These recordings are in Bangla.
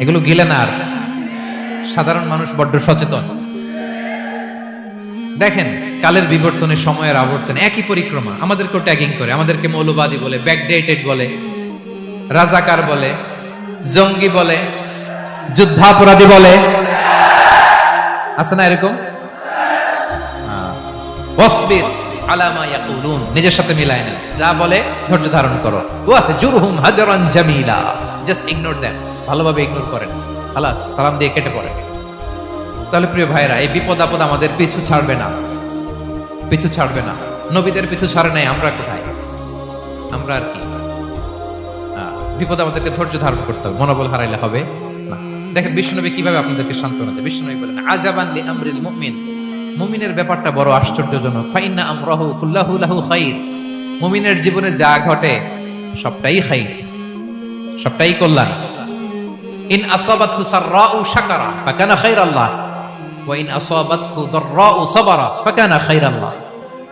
এগুলো গিলে না আর। সাধারণ মানুষ বড্ড সচেতন। দেখেন, কালের বিবর্তনে সময়ের আবর্তনে, একই পরিক্রমা। আমাদেরকেও ট্যাগিং করে, আমাদেরকে মৌলবাদী বলে ব্যাকডেটেড বলে, রাজাকার বলে, জঙ্গি বলে, যুদ্ধাপরাধী বলে। আছে না এরকম? হ্যাঁ। নিজের সাথে মিলায় না। যা বলে ধৈর্য ধারণ করো। ওয়াহজুরহুম হাজরান জামিলা। জাস্ট ইগনোর দেম ভালোভাবে ইগনোর করেন। খালাস, সালাম দিয়ে কেটে পড়েন। তাহলে প্রিয় ভাইরা এই বিপদ আপদ আমাদের পিছু ছাড়বে না। পিছু ছাড়বে না। নবীদের পিছু ছাড়ে নাই, আমরা কোথায়? আমরা আর কি? বিপদ আমাদেরকে ধৈর্য ধারণ করতে হবে, মনোবল হারাইলে হবে না। দেখেন বিষ্ণুনবী কীভাবে আপনাদেরকে সান্ত্বনা দেয়। বিষ্ণুনবী বলেন আজাবান লি আমরিল মুমিন। মুমিনের ব্যাপারটা বড় আশ্চর্যজনক। ফাইন্না আমরাহু কুল্লাহু লাহু খাইর। মুমিনের জীবনে যা ঘটে, সবটাই খাইর। সবটাই কল্যাণ। ইন আসাবাতহু সাররাউ শাকারা, ফাকানা খাইরাল্লাহ। ওয়া ইন আসাবাতহু দাররাউ সাবারা, ফাকানা খাইরাল্লাহ।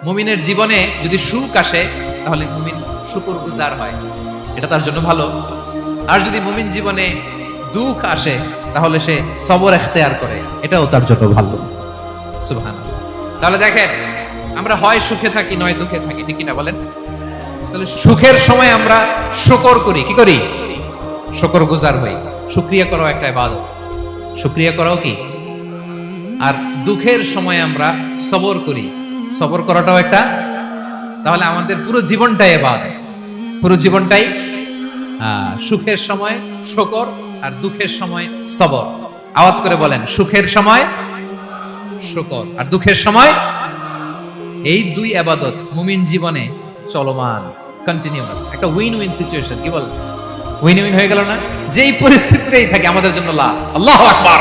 মুমিনের জীবনে যদি সুখ আসে, তাহলে মুমিন শুকরগুজার হয়। এটা তার জন্য ভালো। আর যদি মুমিন জীবনে দুঃখ আসে, তাহলে সে সবর এখতেয়ার করে। এটাও তার জন্য ভালো। সুবহানাল্লাহ। তাহলে দেখেন, আমরা হয় সুখে থাকি, নয় দুঃখে থাকি, ঠিক না বলেন? তাহলে সুখের সময় আমরা শকর করি, কি করি? শকর গুজার হই। শুক্রিয়া করাও একটা ইবাদত। শুক্রিয়া করাও কি? আর দুঃখের সময় আমরা সবর করি। সবর করাটাও একটা? তাহলে আমাদের পুরো জীবনটাই ইবাদত। পুরো জীবনটাই সুখের সময় শকর আর দুঃখের সময় সবর। আওয়াজ করে বলেন, সুখের সময় শকর আর দুঃখের সময়? এই দুই আবাদত মুমিন জীবনে চলমান কন্টিনিউয়াস একটা উইন উইন সিচুয়েশন কি বল উইন উইন হয়ে গেল না? যেই পরিস্থিতিতেই থাকে আমাদের জন্য লাভ আল্লাহ আকবার।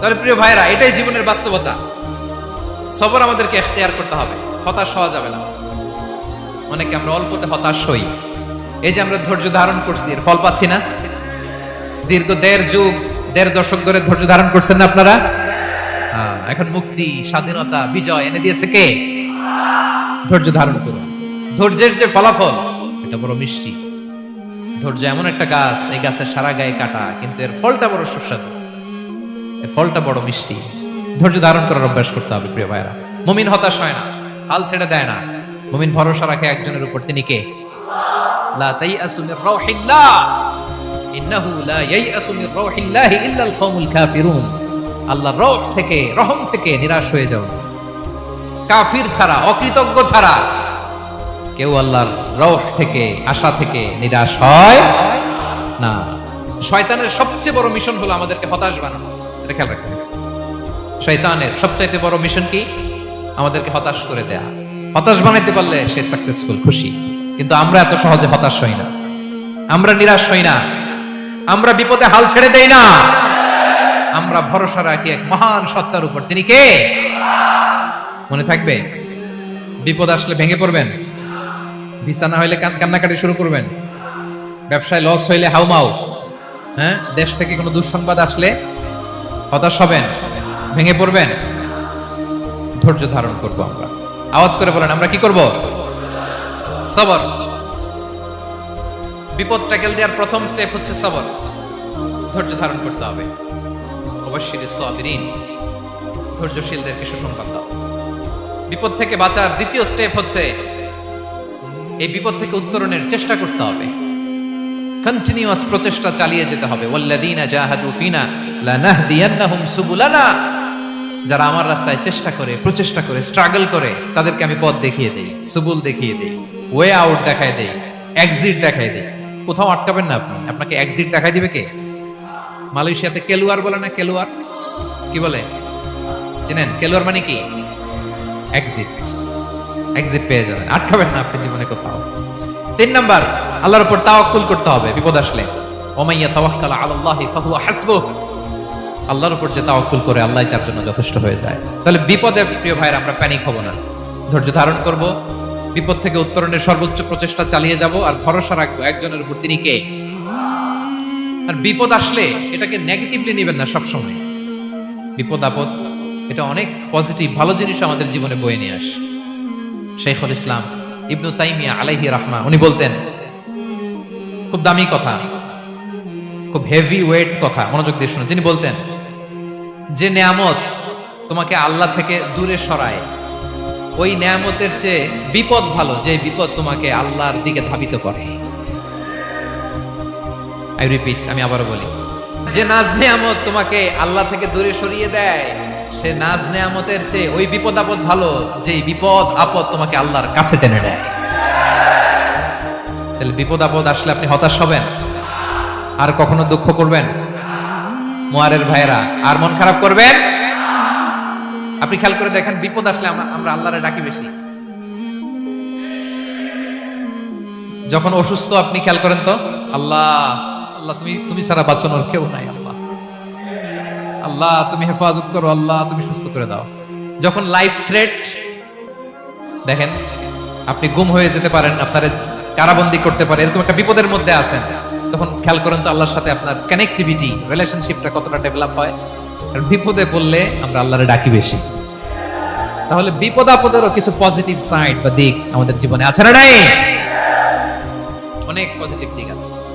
তাহলে প্রিয় ভাইরা এটাই জীবনের বাস্তবতা। সবর আমাদেরকে এখতিয়ার করতে হবে। হতাশ হওয়া যাবে না। অনেকে আমরা অল্পতে হতাশ হই। এই যে আমরা ধৈর্য ধারণ করছি এর ফল পাচ্ছি না। দীর্ঘ দেড় যুগ দেড় দশক ধরে ধৈর্য ধারণ করছেন না আপনারা? হ্যাঁ, এখন মুক্তি স্বাধীনতা বিজয় এনে দিয়েছে কে? ধৈর্য ধারণ করুন। ধৈর্যের যে ফলাফল এটা বড় মিষ্টি। ধৈর্য এমন একটা গাছ, এই গাছের সারা গায়ে কাটা, কিন্তু এর ফলটা বড় সুস্বাদু। এর ফলটা বড় মিষ্টি। ধৈর্য ধারণ করার অভ্যাস করতে হবে, প্রিয় ভাইরা মুমিন হতাশ হয় না, হাল ছেড়ে দেয় না। মুমিন ভরসা রাখে একজনের উপর, তিনি কে? লা লা থেকে, রহম থেকে নিরাশ হয়ে যাও। কাফির ছাড়া, অকৃতজ্ঞ ছাড়া কেউ আল্লাহর রহ থেকে, আশা থেকে নিরাশ হয় না। শয়তানের সবচেয়ে বড় মিশন হলো আমাদেরকে হতাশ বানানো। এটা খেয়াল রাখতে শয়তানের সবচাইতে বড় মিশন কি? আমাদেরকে হতাশ করে দেয়া। হতাশ বানাইতে পারলে সে সাকসেসফুল খুশি। কিন্তু আমরা এত সহজে হতাশ হই না। আমরা নিরাশ হই না। আমরা বিপদে হাল ছেড়ে দেই না। আমরা ভরসা রাখি এক মহান সত্তার উপর। তিনি কে? মনে থাকবে? বিপদ আসলে ভেঙে পড়বেন। ভিসা না হইলে কান্নাকাটি শুরু করবেন। ব্যবসায় লস হইলে হাউমাউ হ্যাঁ? দেশ থেকে কোনো দুঃসংবাদ আসলে হতাশ হবেন, ভেঙে পড়বেন। ধৈর্য ধারণ করব আমরা। আওয়াজ করে বলেন, আমরা কি করব? সবর। বিপদ ট্যাকেল দেওয়ার প্রথম স্টেপ হচ্ছে সবর। ধৈর্য ধারণ করতে হবে। অবশ্যই সাবিরিন, ধৈর্যশীলদেরকে সুসংবাদ দাও। বিপদ থেকে বাঁচার দ্বিতীয় স্টেপ হচ্ছে এই বিপদ থেকে উত্তরণের চেষ্টা করতে হবে। কন্টিনিউয়াস প্রচেষ্টা চালিয়ে যেতে হবে। ওয়াল্লাযীনা জাহাদু ফিনা লানাহদিয়ান্নাহুম সুবুলানা। যারা আমার রাস্তায় চেষ্টা করে, প্রচেষ্টা করে স্ট্রাগল করে, তাদেরকে আমি পথ দেখিয়ে দেই, সুবুল দেখিয়ে দেই ওয়ে আউট দেখায় দেই এক্সিট দেখায় দেই। কোথাও আটকাবেন না আপনি। আপনাকে এক্সিট দেখাই দিবে কে? মালয়েশিয়াতে কেলুয়ার বলে না কেলুয়ার? কি বলে? চেনেন? কেলুয়ার মানে কি? এক্সিট এক্সিট পেয়ে যাবেন। আটকাবেন না আপনি জীবনে কোথাও। তিন নাম্বার, আল্লাহর উপর তাওয়াক্কুল করতে হবে, বিপদ আসলে। ওমাইয়া তাওয়াক্কাল আলাল্লাহি ফাহুয়া হাসবুহ। আল্লাহর উপর যে তাওয়াক্কুল করে, আল্লাহ তার জন্য যথেষ্ট হয়ে যায়। তাহলে বিপদে প্রিয় ভাইরা আমরা প্যানিক হব না। ধৈর্য ধারণ করব। বিপদ থেকে উত্তরণের সর্বোচ্চ প্রচেষ্টা চালিয়ে যাব, আর ভরসা রাখব একজনের উপর, তিনি কে? আর বিপদ আসলে এটাকে নেগেটিভলি নেবেন না সবসময়। বিপদ আপদ, এটা অনেক পজিটিভ ভালো জিনিস আমাদের জীবনে বয়ে নিয়ে আসে। শেখুল ইসলাম ইবনু তাইমিয়া আলাইহি রাহমা, উনি বলতেন, খুব দামি কথা, খুব হেভি ওয়েট কথা, মনোযোগ দিয়ে শুনে তিনি বলতেন, যে নেয়ামত তোমাকে আল্লাহ থেকে দূরে সরায়, ওই নেয়ামতের চেয়ে বিপদ ভালো, যে বিপদ তোমাকে আল্লাহর দিকে ধাবিত করে। আই রিপিট আমি আবারও বলি যে নাজ নেয়ামত তোমাকে আল্লাহ থেকে দূরে সরিয়ে দেয়, সে নাজ নেয়ামতের চেয়ে ওই বিপদ আপদ ভালো যে বিপদ আপদ তোমাকে আল্লাহর কাছে টেনে দেয়। তাহলে বিপদ আপদ আসলে আপনি হতাশ হবেন, আর কখনো দুঃখ করবেন? মোয়ারের ভাইরা আর মন খারাপ করবেন? আপনি খেয়াল করে দেখেন, বিপদ আসলে আমরা আমরা আল্লাহরে ডাকি বেশি। যখন অসুস্থ, আপনি খেয়াল করেন তো? আল্লাহ আল্লাহ, তুমি তুমি ছাড়া বাঁচানোর কেউ নাই, আল্লাহ। আল্লাহ, তুমি হেফাজত করো, আল্লাহ, তুমি সুস্থ করে দাও। যখন লাইফ থ্রেট দেখেন, আপনি গুম হয়ে যেতে পারেন, আপনার কারাবন্দি করতে পারে, এরকম একটা বিপদের মধ্যে আছেন, তখন খেয়াল করেন তো আল্লাহর সাথে আপনার কানেক্টিভিটি রিলেশনশিপটা কতটা ডেভেলপ হয়। আর বিপদে পড়লে আমরা আল্লাহরে ডাকি বেশি। তাহলে বিপদ আপদেরও কিছু পজিটিভ সাইড বা দিক আমাদের জীবনে আছে না নাই? অনেক পজিটিভ দিক আছে।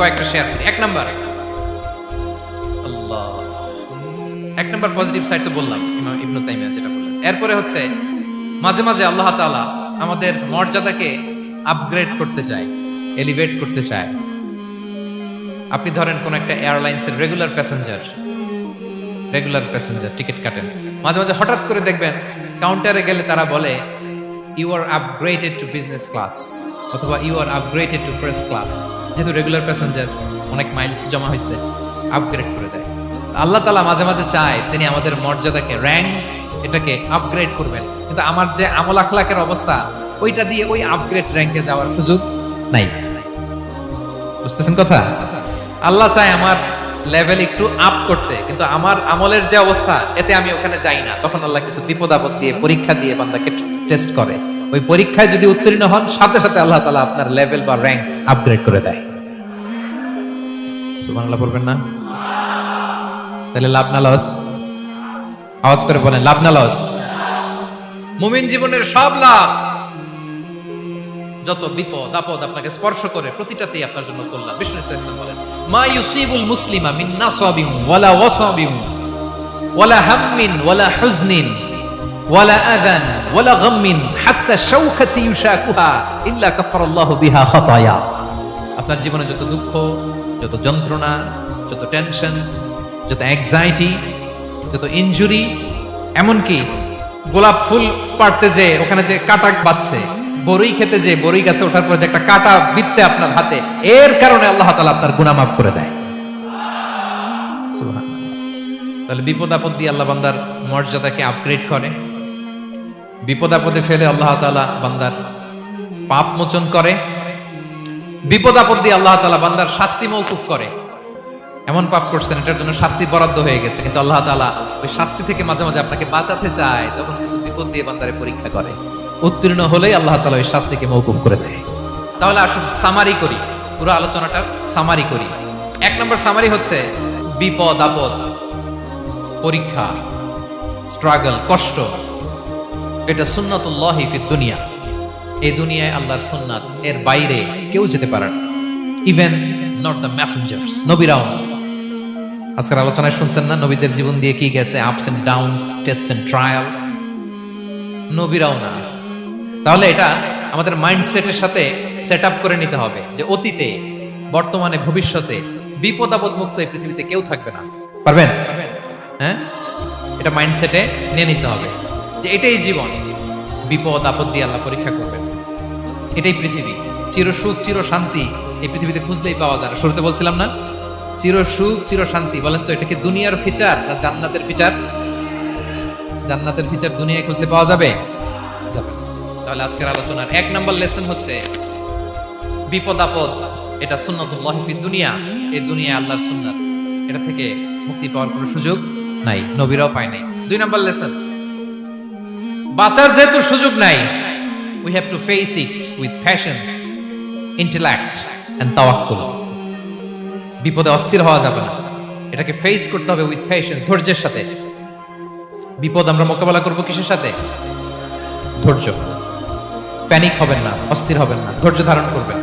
কয়েকটা শেয়ার করি এক নাম্বার। আল্লাহ। এক নাম্বার পজিটিভ সাইড তো বললাম ইমাম ইবনু তাইমিয়া যেটা বললেন। এরপরে হচ্ছে মাঝে মাঝে আল্লাহ তাআলা আমাদের মর্যাদাকে আপগ্রেড করতে চায় এলিভেট করতে চায়। আপনি ধরেন কোন একটা এয়ারলাইন্সের regular passenger regular passenger ticket কাটেন। মাঝে মাঝে হঠাৎ করে দেখবেন কাউন্টারে গেলে তারা বলে you are upgraded to business class অথবা you are upgraded to first class যেহেতু রেগুলার প্যাসেঞ্জার অনেক মাইলস জমা হয়েছে আপগ্রেড করে দেয়। আল্লাহ তালা মাঝে মাঝে চায় তিনি আমাদের মর্যাদাকে র্যাঙ্ক এটাকে আপগ্রেড করবেন। কিন্তু আমার যে আমল আখলাকের অবস্থা, ওইটা দিয়ে ওই আপগ্রেড র্যাঙ্কে যাওয়ার সুযোগ নাই। বুঝতেছেন কথা? আল্লাহ চায় আমার লেভেল একটু আপ করতে। কিন্তু আমার আমলের যে অবস্থা, এতে আমি ওখানে যাই না। তখন আল্লাহ কিছু বিপদ আপদ দিয়ে পরীক্ষা দিয়ে বান্দাকে টেস্ট করে। ওই পরীক্ষায় যদি উত্তীর্ণ হন, সাথে সাথে আল্লাহ তালা আপনার লেভেল বা র্যাঙ্ক আপগ্রেড করে দেয়। সুবান আল্লাহ পড়বেন না? তাহলে লাভ না লস আওয়াজ করে বলেন, লাভ না লস মুমিন জীবনের সব লাভ। যত বিপদ আপদ আপনাকে স্পর্শ করে, প্রতিটাতেই আপনার জন্য কল্যাণ। বিষ্ণু ইসলাম বলেন, মা ইউসিবুল মুসলিমা মিন ওয়ালা ওয়াসাবিম ওয়ালা হাম্মিন ওয়ালা হুজনিন ওয়ালা আযান ওয়ালা গাম্মিন হাত্তা শাওকাতি ইউশাকুহা ইল্লা কাফারাল্লাহু বিহা খাতায়া। আপনার জীবনে যত দুঃখ, যত যন্ত্রণা, যত টেনশন, যত অ্যাংজাইটি যত ইনজুরি এমনকি গোলাপ ফুল পাড়তে যে ওখানে যে কাটাক বাঁধছে বরই খেতে যে, বরই গাছে ওঠার পর যে একটা কাটা বিচ্ছে আপনার হাতে, এর কারণে আল্লাহ তালা আপনার গুনাহ মাফ করে দেয়। তাহলে বিপদ আপদ দিয়ে আল্লাহ বান্দার মর্যাদাকে আপগ্রেড করে। বিপদ আপদে ফেলে আল্লাহ তালা বান্দার পাপ মোচন করে। বিপদ আপদ দিয়ে আল্লাহ তালা বান্দার শাস্তি মৌকুফ করে। এমন পাপ করছেন, এটার জন্য শাস্তি বরাদ্দ হয়ে গেছে। কিন্তু আল্লাহ তালা ওই শাস্তি থেকে মাঝে মাঝে আপনাকে বাঁচাতে চায়, তখন কিছু বিপদ দিয়ে বান্দারে পরীক্ষা করে। উত্তীর্ণ হলেই আল্লাহ তালা ওই শাস্তিকে মৌকুফ করে দেয়। তাহলে আসুন সামারি করি। পুরো আলোচনাটার সামারি করি। এক নম্বর সামারি হচ্ছে বিপদ, আপদ, পরীক্ষা স্ট্রাগল কষ্ট। এটা সুন্নাতুল্লাহি ফিদ দুনিয়া। এই দুনিয়ায় আল্লাহর সুন্নাত, এর বাইরে কেউ যেতে পারে না। ইভেন নট দ্য মেসেঞ্জার্স নবীরাও। আজকের আলোচনায় শুনছেন না, নবীদের জীবন দিয়ে কি গেছে? Ups and downs test and trial নবীরাও না। তাহলে এটা আমাদের মাইন্ডসেটের সাথে সেট করে নিতে হবে যে অতীতে, বর্তমানে, ভবিষ্যতে বিপদ আপদ মুক্ত এই পৃথিবীতে কেউ থাকবে না। পারবেন? হ্যাঁ? এটা মাইন্ডসেটে নিয়ে নিতে হবে যে এটাই জীবন। বিপদ, আপদ দিয়ে আল্লাহ পরীক্ষা করবেন। এটাই পৃথিবী। চির সুখ, চির শান্তি এই পৃথিবীতে খুঁজলেই পাওয়া যায় না। শুরুতে বলছিলাম না? চির সুখ, চির শান্তি। বলেন তো, এটা কি দুনিয়ার ফিচার না জান্নাতের ফিচার জান্নাতের ফিচার দুনিয়ায় খুঁজতে পাওয়া যাবে। তাহলে আজকের আলোচনার এক নম্বর লেসন হচ্ছে বিপদ আপদ এটা সুন্নতুল্লাহ ফি দুনিয়া, এই দুনিয়া আল্লাহর সুন্নাত। এটা থেকে মুক্তি পাওয়ার কোনো সুযোগ নাই, নবীরাও পায় নাই। দুই নাম্বার লেসন, বাঁচার যেহেতু সুযোগ নাই we have to face it with passions intellect and তাওয়াক্কুল বিপদে অস্থির হওয়া যাবে না। এটাকে ফেস করতে হবে উইথ পেশেন্স ধৈর্যের সাথে। বিপদ আমরা মোকাবেলা করব কিসের সাথে? ধৈর্য। প্যানিক হবেন না, অস্থির হবেন না, ধৈর্য ধারণ করবেন।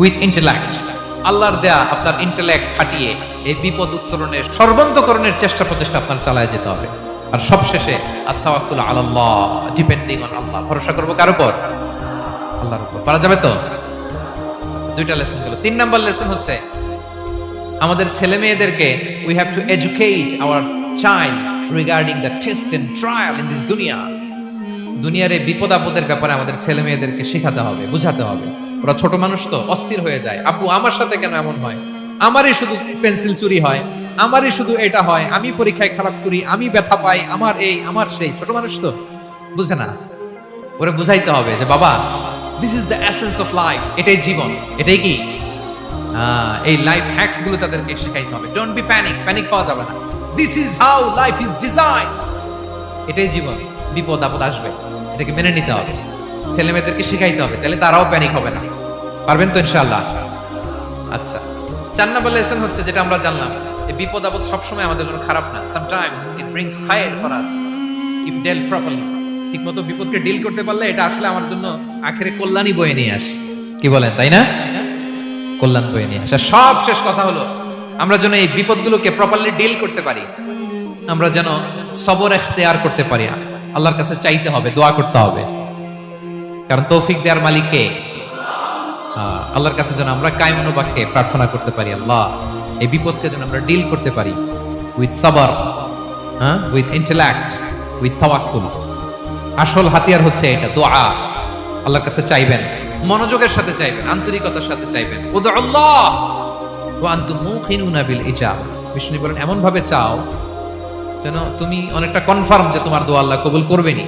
উইথ ইন্টেলেক্ট আল্লাহর দেয়া আপনার ইন্টেলেক্ট খাটিয়ে এই বিপদ উত্তরণের সর্বান্তকরণের চেষ্টা প্রচেষ্টা আপনার চালায় যেতে হবে। আর সবশেষে আত্মাওয়াক্কুল আলাল্লাহ ডিপেন্ডিং অন আল্লাহ। ভরসা করব কার উপর? আল্লাহর উপর। পারা যাবে তো? দুইটা লেসন গেল। তিন নাম্বার লেসন হচ্ছে, আমাদের ছেলে মেয়েদেরকে we have to educate our child regarding the test and trial in this দুনিয়া দুনিয়ার এই বিপদ আপদের ব্যাপারে আমাদের ছেলে মেয়েদেরকে শেখাতে হবে, বুঝাতে হবে। ওরা ছোট মানুষ তো, অস্থির হয়ে যায়। আপু, আমার সাথে কেন এমন হয়? আমারই শুধু পেন্সিল চুরি হয়, আমারই শুধু এটা হয়, আমি পরীক্ষায় খারাপ করি, আমি ব্যথা পাই, আমার এই, আমার সেই। ছোট মানুষ তো, বুঝে না। ওরে বুঝাইতে হবে যে, বাবা this is the essence of life এটাই জীবন। এটাই কি? এই লাইফ হ্যাকসগুলো তাদেরকে শেখাইতে হবে। ডোন্ট বি প্যানিক প্যানিক হওয়া যাবে না। This is how life is design এটাই জীবন। বিপদ আপদ আসবে। এটাকে মেনে নিতে হবে। ছেলে মেয়েদেরকে শিখাইতে হবে, তাহলে তারাও প্যানিক হবে না। পারবেন তো ইনশাআল্লাহ? আচ্ছা। চার নাম্বার লেসন হচ্ছে যেটা আমরা জানলাম এই বিপদ আপদ সবসময় আমাদের জন্য খারাপ না। Sometimes it brings Khayer for us if dealt properly ঠিকমতো বিপদকে ডিল করতে পারলে এটা আসলে আমার জন্য আখেরে কল্যাণই বয়ে নিয়ে আসে। কি বলেন, তাই না? কল্যাণ বয়ে নিয়ে আসে। সব শেষ কথা হলো, আমরা যেন এই বিপদগুলোকে প্রপারলি ডিল করতে পারি। আমরা যেন সবর এখতেয়ার করতে পারি। আল্লাহর কাছে চাইতে হবে, দোয়া করতে হবে। কারণ তৌফিক দেওয়ার মালিক কে? আল্লাহর কাছে যেন আমরা কায় মনোবাক্যে প্রার্থনা করতে পারি, আল্লাহ। এই বিপদকে যেন আমরা ডিল করতে পারি উইথ সাবার হ্যাঁ? উইথ ইন্টেলেক্ট উইথ তাওয়াক্কুল আসল হাতিয়ার হচ্ছে এটা, দোয়া। আল্লাহর কাছে চাইবেন, মনোযোগের সাথে চাইবেন, আন্তরিকতার সাথে চাইবেন। উদু আল্লাহ। ওয়া আনতুম মুখিনুনা বিল ইজাব। বিষ্ণু বলেন এমন ভাবে চাও যেন তুমি অনেকটা কনফার্ম যে তোমার দোয়া আল্লাহ কবুল করবেনি